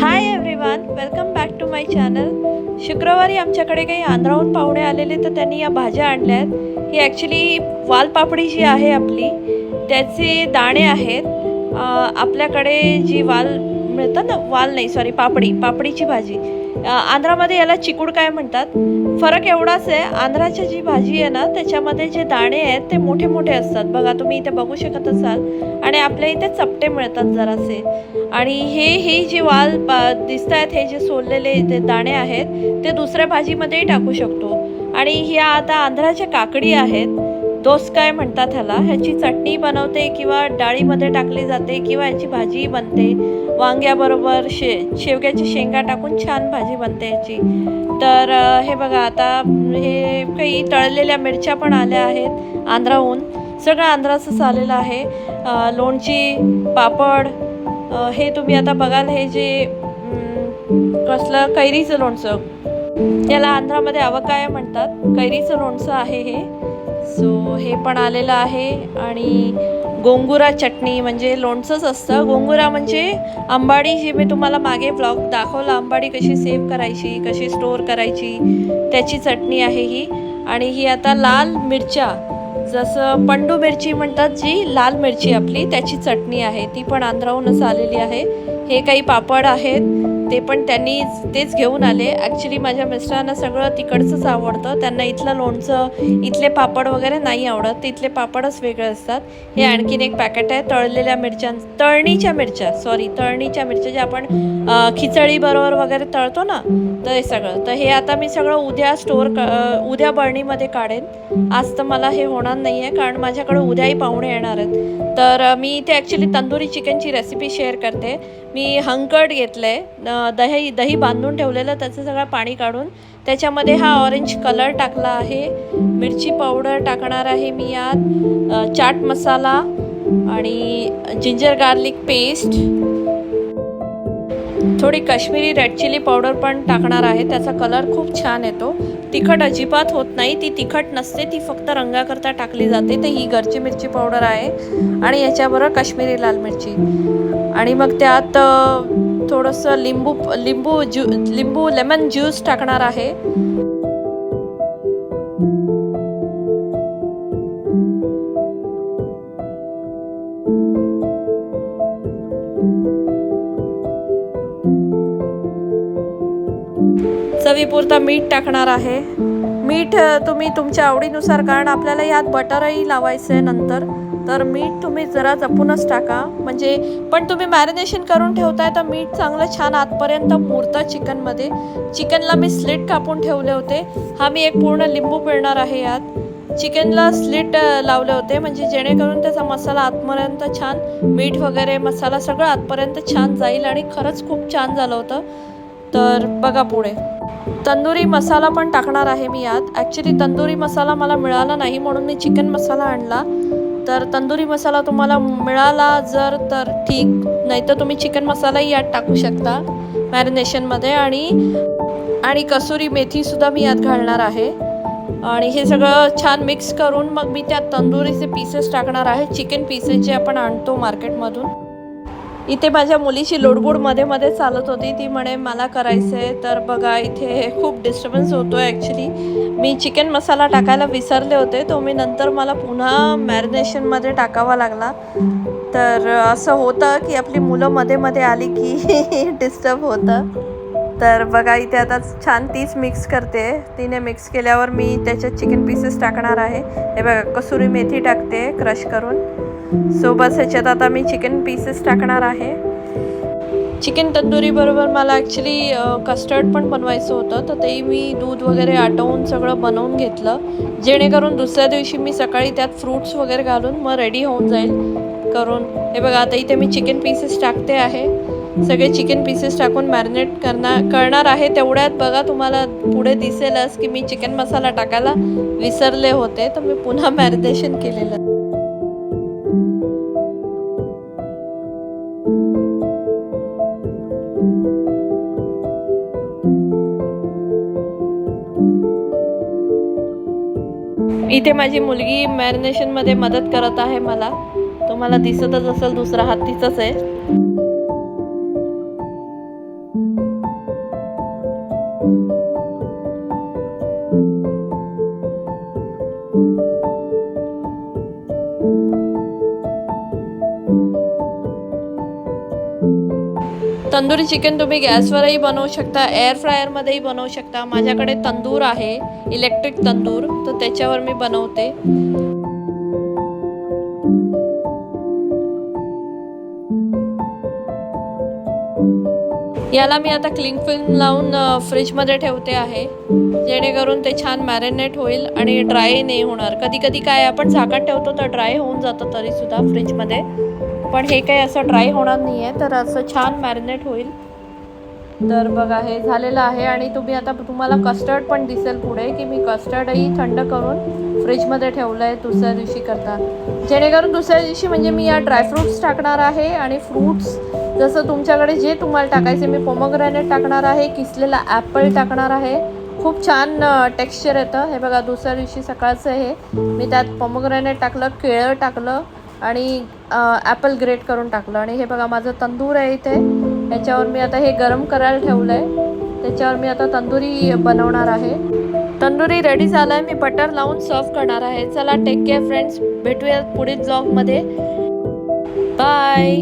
Hi everyone welcome back to my channel शुक्रवारी आमच्याकडे काही आंध्राहून पाहुणे आलेले तर त्यांनी या भाज्या आणल्या आहेत. ही ॲक्च्युली वालपापडी जी आहे आपली त्याचे दाणे आहेत. आपल्याकडे जी वाल मिळतात ना वाल नाही सॉरी पापडी पापडीची भाजी. आंध्रामध्ये याला चिकूड काय म्हणतात? फरक एवढाच आहे आंध्राची जी भाजी आहे ना त्याच्यामध्ये जे दाणे आहेत ते मोठे मोठे असतात. बघा तुम्ही इथे बघू शकत असाल. आणि आपल्या इथे चपटे मिळतात जरासे. आणि हे हे जे वाल दिसत आहेत हे जे सोललेले ते दाणे आहेत ते दुसऱ्या भाजीमध्येही टाकू शकतो. आणि ह्या आता आंध्राच्या काकडी आहेत. दोस काय म्हणतात ह्याला? ह्याची चटणी बनवते किंवा डाळीमध्ये टाकली जाते किंवा ह्याची भाजी बनते. वांग्याबरोबर शे शेवग्याची शेंगा टाकून छान भाजी बनते ह्याची. तर हे बघा आता हे काही तळलेल्या मिरच्या पण आल्या आहेत आंध्राहून. सगळं आंध्राचंच आलेलं आहे. लोणची पापड हे तुम्ही आता बघाल हे जे कसलं कैरीचं लोणचं. याला आंध्रामध्ये अवकाय म्हणतात. कैरीचं लोणचं आहे हे. सो हे पण आलेलं आहे आणि गोंगुरा चटणी म्हणजे लोणचंच असतं. गोंगुरा म्हणजे आंबाडी जी मी तुम्हाला मागे ब्लॉग दाखवला. आंबाडी कशी सेव्ह करायची कशी स्टोअर करायची त्याची चटणी आहे ही. आणि ही आता लाल मिरच्या जसं पंडू मिरची म्हणतात जी लाल मिरची आपली त्याची चटणी आहे. ती पण आंध्राहूनच आलेली आहे. हे काही पापड आहेत. ते पण त्यांनी तेच घेऊन आले. ॲक्च्युली माझ्या मिस्टरांना सगळं तिकडचंच आवडतं. त्यांना इथलं लोणचं इथले पापड वगैरे नाही आवडत. इथले पापडच वेगळे असतात. हे आणखीन एक पॅकेट आहे तळलेल्या मिरच्या तळणीच्या मिरच्या. सॉरी तळणीच्या मिरच्या ज्या आपण खिचडीबरोबर खिचडी बरोबर वगैरे तळतो ना तर हे सगळं. तर हे आता मी सगळं उद्या स्टोअर क उद्या बर्णीमध्ये काढेन. आज तर मला हे होणार नाही आहे कारण माझ्याकडे उद्याही पाहुणे येणार आहेत. तर मी इथे ॲक्च्युली तंदुरी चिकनची रेसिपी शेअर करते. मी हंकट घेतलं आहे दही दही बांधून ठेवलेलं त्याचं सगळं पाणी काढून त्याच्यामध्ये हा ऑरेंज कलर टाकला आहे. मिरची पावडर टाकणार आहे मी यात. चाट मसाला आणि जिंजर गार्लिक पेस्ट थोडी काश्मीरी रेड चिली पावडर पण टाकणार आहे. त्याचा कलर खूप छान येतो. तिखट अजिबात होत नाही. ती तिखट नसते ती फक्त रंगाकरता टाकली जाते. तर ही घरची मिरची पावडर आहे. आणि याच्याबरोबर काश्मीरी लाल मिरची. आणि मग त्यात थोडंसं लिंबू लिंबू ज्यू लिंबू लेमन ज्यूस टाकणार आहे. चवीपुरता मीठ टाकणार आहे. मीठ तुम्ही तुमच्या आवडीनुसार कारण आपल्याला यात बटरही लावायचं आहे नंतर. तर मीठ तुम्ही जरा जपूनच टाका. म्हणजे पण तुम्ही मॅरिनेशन करून ठेवताय तर मीठ चांगलं छान आतपर्यंत मुरतं चिकनमध्ये. चिकनला मी स्लिट कापून ठेवले होते. हा मी एक पूर्ण लिंबू पिळणार आहे यात. चिकनला स्लिट लावले होते. म्हणजे जेणेकरून त्याचा मसाला आतपर्यंत छान मीठ वगैरे मसाला सगळं आतपर्यंत छान जाईल आणि खरंच खूप छान झालं होतं. तर बघा पुढे. तंदुरी मसाला पण टाकणार आहे मी यात. ॲक्च्युली तंदुरी मसाला मला मिळाला नाही म्हणून मी चिकन मसाला आणला. तर तंदुरी मसाला तुम्हाला मिळाला जर तर ठीक. नाही तर तुम्ही चिकन मसालाही यात टाकू शकता मॅरिनेशनमध्ये आणि आणि कसुरी मेथीसुद्धा मी यात घालणार आहे. आणि हे सगळं छान मिक्स करून मग मी त्यात तंदुरीचे पीसेस टाकणार आहे. चिकन पीसेस जे आपण आणतो मार्केटमधून इथे माझ्या मुलीची लोडगुडमध्ये मध्ये चालत होती. ती म्हणे मला करायचं आहे तर बघा इथे खूप डिस्टर्बन्स होतो आहे ॲक्च्युली मी चिकन मसाला टाकायला विसरले होते. तो मी नंतर मला पुन्हा मॅरिनेशनमध्ये टाकावा लागला. तर असं होतं की आपली मुलं मध्ये मध्ये आली की डिस्टर्ब होतं. तर बघा इथे आता छान तीच मिक्स करते. तिने मिक्स केल्यावर मी त्याच्यात चिकन पीसेस टाकणार आहे. हे बघा कसुरी मेथी टाकते क्रश करून. सोबत ह्याच्यात आता मी चिकन पीसेस टाकणार आहे. चिकन तंदुरीबरोबर मला ॲक्च्युली कस्टर्ड पण बनवायचं होतं. तर तेही मी दूध वगैरे आटवून सगळं बनवून घेतलं. जेणेकरून दुसऱ्या दिवशी मी सकाळी त्यात फ्रूट्स वगैरे घालून मग रेडी होऊन जाईल करून. हे बघा आता इथे मी चिकन पीसेस टाकते आहे. सगळे चिकन पीसेस टाकून मॅरिनेट करणार करणार आहे. तेवढ्यात बघा तुम्हाला पुढे दिसेलच की मी चिकन मसाला टाकायला विसरले होते. तर मी पुन्हा मॅरिनेशन केलेलं. इथे माझी मुलगी मॅरिनेशनमध्ये मदत करत आहे मला. तुम्हाला दिसतच असेल दुसरा हात तिचाच आहे. तंदुरी चिकन तुम्ही गॅसवरही बनवू शकता एअर फ्रायरमध्येही बनवू शकता. माझ्याकडे तंदूर आहे इलेक्ट्रिक तंदूर तर त्याच्यावर मी बनवते. याला मी आता क्लिंग फिल्म लावून फ्रीजमध्ये ठेवते आहे. जेणेकरून ते छान मॅरिनेट होईल आणि ड्राय नाही होणार. कधी कधी काय आपण झाकण ठेवतो तर ड्राय होऊन जातं तरीसुद्धा फ्रीजमध्ये पण हे काही असं ड्राय होणार नाही आहे तर असं छान मॅरिनेट होईल. तर बघा हे झालेलं आहे आणि तुम्ही आता तुम्हाला कस्टर्ड पण दिसेल पुढे की मी कस्टर्डही थंड करून फ्रीजमध्ये ठेवलं आहे दुसऱ्या दिवशी करता. जेणेकरून दुसऱ्या दिवशी म्हणजे मी या ड्रायफ्रूट्स टाकणार आहे आणि फ्रूट्स जसं तुमच्याकडे जे तुम्हाला टाकायचे मी पोमोग्रॅनेट टाकणार आहे किसलेला ॲपल टाकणार आहे. खूप छान टेक्स्चर येतं. हे बघा दुसऱ्या दिवशी सकाळचं हे. मी त्यात पोमोग्रॅनेट टाकलं केळं टाकलं आणि ॲपल ग्रेट करून टाकलं. आणि हे बघा माझं तंदूर आहे इथे. याच्यावर मी आता हे गरम करायला ठेवलं आहे त्याच्यावर मी आता तंदुरी बनवणार आहे. तंदुरी रेडी झालं आहे मी बटर लावून सर्व करणार आहे. चला टेक केअर फ्रेंड्स भेटूया पुढील ब्लॉगमध्ये बाय